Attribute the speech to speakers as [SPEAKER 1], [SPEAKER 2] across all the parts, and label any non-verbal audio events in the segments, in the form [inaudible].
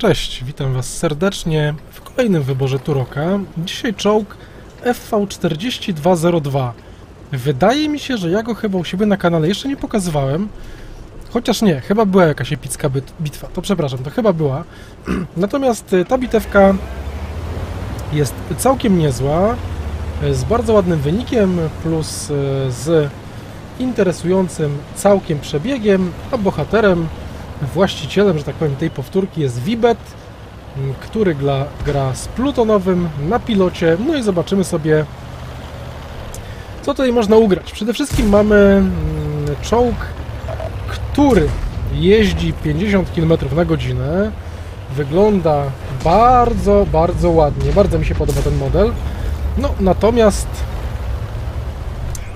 [SPEAKER 1] Cześć, witam Was serdecznie w kolejnym wyborze Turoka. Dzisiaj czołg FV4202. Wydaje mi się, że ja go chyba u siebie na kanale jeszcze nie pokazywałem. Chociaż nie, chyba była jakaś epicka bitwa, to przepraszam, to chyba była. [clears throat] Natomiast y, ta bitewka jest całkiem niezła, y, z bardzo ładnym wynikiem, plus y, z interesującym całkiem przebiegiem, a bohaterem właścicielem, że tak powiem, tej powtórki jest Wibet, który gra, gra z Plutonowym na pilocie. No i zobaczymy sobie, co tutaj można ugrać. Przede wszystkim mamy mm, czołg, który jeździ 50 km na godzinę. Wygląda bardzo, bardzo ładnie. Bardzo mi się podoba ten model. No, natomiast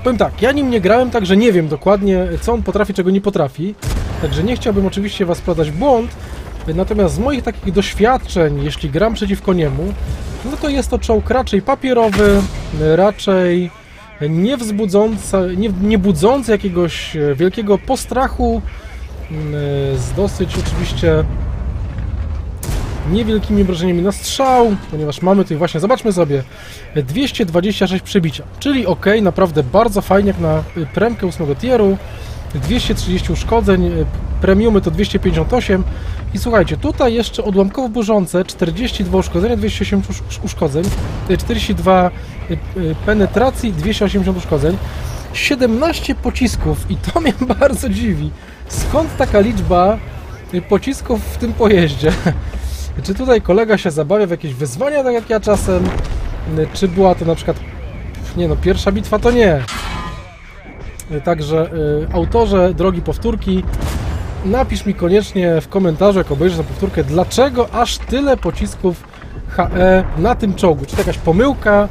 [SPEAKER 1] powiem tak, ja nim nie grałem, także nie wiem dokładnie, co on potrafi, czego nie potrafi. Także nie chciałbym oczywiście Was wprowadzać w błąd, natomiast z moich takich doświadczeń, jeśli gram przeciwko niemu, no to jest to czołg raczej papierowy, raczej nie nie, nie budzący jakiegoś wielkiego postrachu, mm, z dosyć oczywiście niewielkimi obrażeniami na strzał, ponieważ mamy tutaj właśnie, zobaczmy sobie, 226 przebicia, czyli ok, naprawdę bardzo fajnie jak na premkę 8 tieru, 230 uszkodzeń, y, premiumy to 258 i słuchajcie, tutaj jeszcze odłamkowo burzące 42 uszkodzenia, 280 usz- uszkodzeń, y, 42 y, y, penetracji, 280 uszkodzeń, 17 pocisków i to mnie [laughs] bardzo dziwi. Skąd taka liczba pocisków w tym pojeździe? [laughs] Czy tutaj kolega się zabawia w jakieś wyzwania, tak jak ja czasem? Czy była to na przykład, nie no, pierwsza bitwa to nie. Y, Także y, autorze drogi powtórki, napisz mi koniecznie w komentarzu, jak obejrzysz tę powtórkę, dlaczego aż tyle pocisków HE na tym czołgu? Czy to jakaś pomyłka,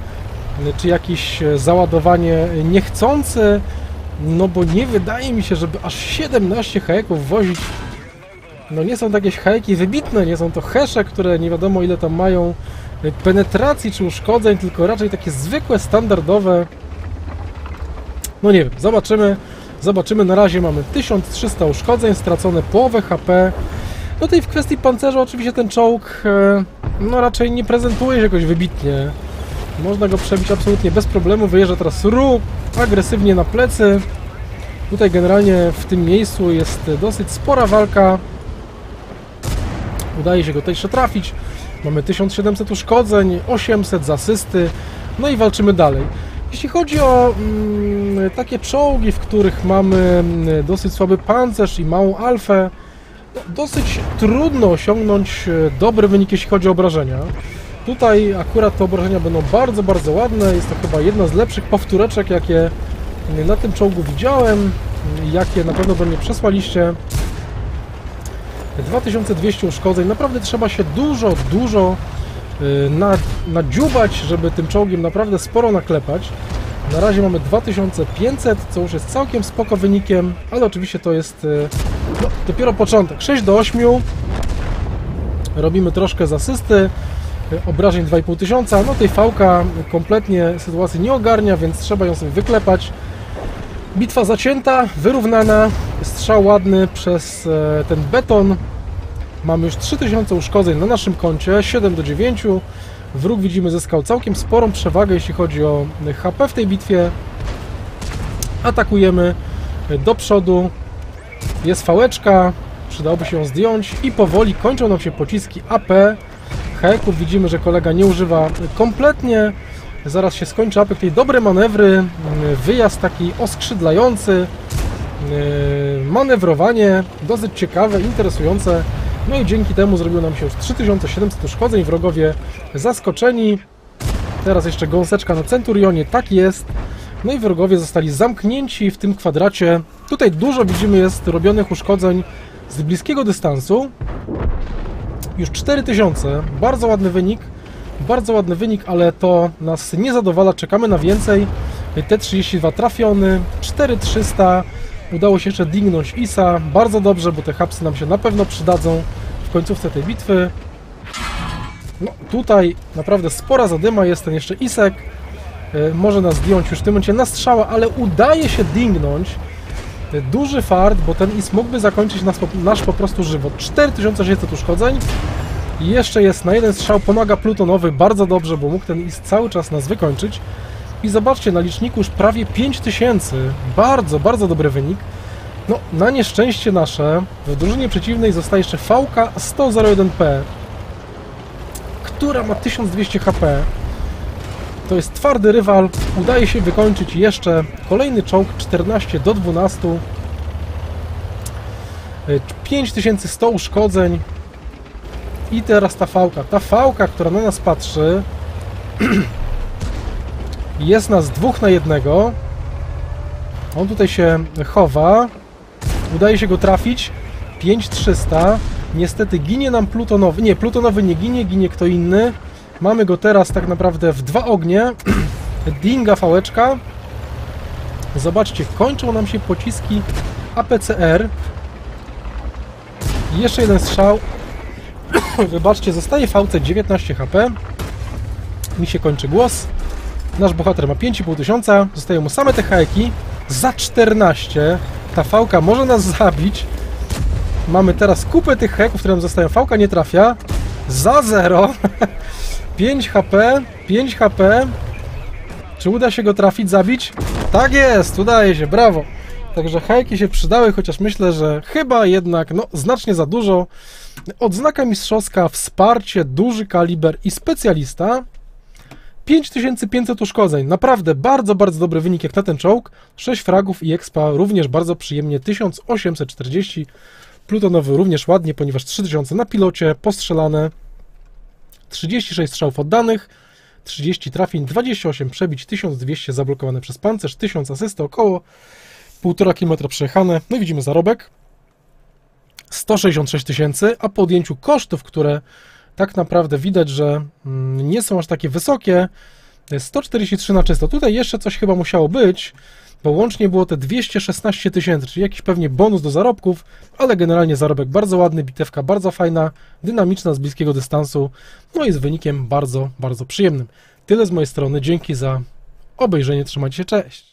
[SPEAKER 1] y, czy jakieś e, załadowanie niechcące? No bo nie wydaje mi się, żeby aż 17 hajeków wozić. No nie są to jakieś wybitne, nie są to hesze, które nie wiadomo ile tam mają penetracji czy uszkodzeń, tylko raczej takie zwykłe, standardowe. No nie wiem, zobaczymy. Zobaczymy, na razie mamy 1300 uszkodzeń, stracone połowę HP. No tutaj w kwestii pancerza oczywiście ten czołg e, no raczej nie prezentuje się jakoś wybitnie. Można go przebić absolutnie bez problemu. Wyjeżdża teraz Ru agresywnie na plecy. Tutaj generalnie w tym miejscu jest dosyć spora walka. Udaje się go jeszcze trafić. Mamy 1700 uszkodzeń, 800 z asysty. No i walczymy dalej. Jeśli chodzi o mm, takie czołgi, w których mamy mm, dosyć słaby pancerz i małą alfę, dosyć trudno osiągnąć e, dobry wynik, jeśli chodzi o obrażenia. Tutaj akurat te obrażenia będą bardzo, bardzo ładne. Jest to chyba jedna z lepszych powtóreczek, jakie na tym czołgu widziałem, jakie na pewno do mnie przesłaliście. 2200 uszkodzeń. Naprawdę trzeba się dużo, dużo na, nadziubać, żeby tym czołgiem naprawdę sporo naklepać. Na razie mamy 2500, co już jest całkiem spoko wynikiem, ale oczywiście to jest y, no, dopiero początek. 6 do 8. Robimy troszkę z asysty. y, Obrażeń 2500. No tej fałka kompletnie sytuacji nie ogarnia, więc trzeba ją sobie wyklepać. Bitwa zacięta, wyrównana, strzał ładny przez ten beton. Mamy już 3000 uszkodzeń na naszym koncie, 7 do 9. Wróg widzimy zyskał całkiem sporą przewagę, jeśli chodzi o HP w tej bitwie. Atakujemy do przodu. Jest fałeczka, przydałoby się ją zdjąć i powoli kończą nam się pociski AP. Heków widzimy, że kolega nie używa kompletnie. Zaraz się skończy apek tej dobre manewry, wyjazd taki oskrzydlający, yy, manewrowanie dosyć ciekawe, interesujące. No i dzięki temu zrobiło nam się już 3700 uszkodzeń, wrogowie zaskoczeni. Teraz jeszcze gąseczka na Centurionie, tak jest. No i wrogowie zostali zamknięci w tym kwadracie. Tutaj dużo widzimy jest robionych uszkodzeń z bliskiego dystansu. Już 4000, bardzo ładny wynik. Bardzo ładny wynik, ale to nas nie zadowala. Czekamy na więcej. T32 trafiony, 4300. Udało się jeszcze dingnąć ISA. Bardzo dobrze, bo te hapsy nam się na pewno przydadzą w końcówce tej bitwy. No, tutaj naprawdę spora zadyma jest ten jeszcze Isek. E, Może nas zdjąć już w tym momencie na strzała, ale udaje się dingnąć. E, Duży fart, bo ten Is mógłby zakończyć nas, nasz po prostu żywot. 4600 uszkodzeń. Jeszcze jest na jeden strzał pomaga plutonowy bardzo dobrze, bo mógł ten ist cały czas nas wykończyć. I zobaczcie, na liczniku już prawie 5000. Bardzo, bardzo dobry wynik. No, na nieszczęście nasze, w drużynie przeciwnej zostaje jeszcze VK 101P, która ma 1200 HP. To jest twardy rywal. Udaje się wykończyć jeszcze kolejny czołg 14 do 12. Y, 5100 uszkodzeń. I teraz ta fałka. Ta fałka, która na nas patrzy, [clears throat] jest nas dwóch na jednego. On tutaj się chowa. Udaje się go trafić. 5300. Niestety ginie nam plutonowy. Nie, plutonowy nie ginie, ginie kto inny. Mamy go teraz tak naprawdę w dwa ognie. [clears throat] Dinga fałeczka. Zobaczcie, kończą nam się pociski APCR. Jeszcze jeden strzał. [clears throat] Wybaczcie, zostaje VC 19 HP. Mi się kończy głos. Nasz bohater ma 5,5 tysiąca. Zostają mu same te hajki. Za 14. Ta fałka może nas zabić. Mamy teraz kupę tych heków, które nam zostają. Fałka nie trafia. Za 0. 5 [laughs] HP. 5 HP. Czy uda się go trafić, zabić? Tak jest, udaje się, brawo. Także hajki się przydały, chociaż myślę, że chyba jednak no, znacznie za dużo. Odznaka mistrzowska, wsparcie, duży kaliber i specjalista. 5500 uszkodzeń. Naprawdę bardzo, bardzo dobry wynik jak na ten czołg. 6 fragów i expa również bardzo przyjemnie. 1840. Plutonowy również ładnie, ponieważ 3000 na pilocie, postrzelane. 36 strzałów oddanych. 30 trafień, 28 przebić, 1200 zablokowane przez pancerz, 1000 asysty, około 1,5 km przejechane. No i widzimy zarobek. 166 tysięcy, a po odjęciu kosztów, które tak naprawdę widać, że mm, nie są aż takie wysokie, to jest 143 na czysto. Tutaj jeszcze coś chyba musiało być, bo łącznie było te 216 tysięcy, czyli jakiś pewnie bonus do zarobków, ale generalnie zarobek bardzo ładny, bitewka bardzo fajna, dynamiczna z bliskiego dystansu, no i z wynikiem bardzo, bardzo przyjemnym. Tyle z mojej strony, dzięki za obejrzenie, trzymajcie się, cześć!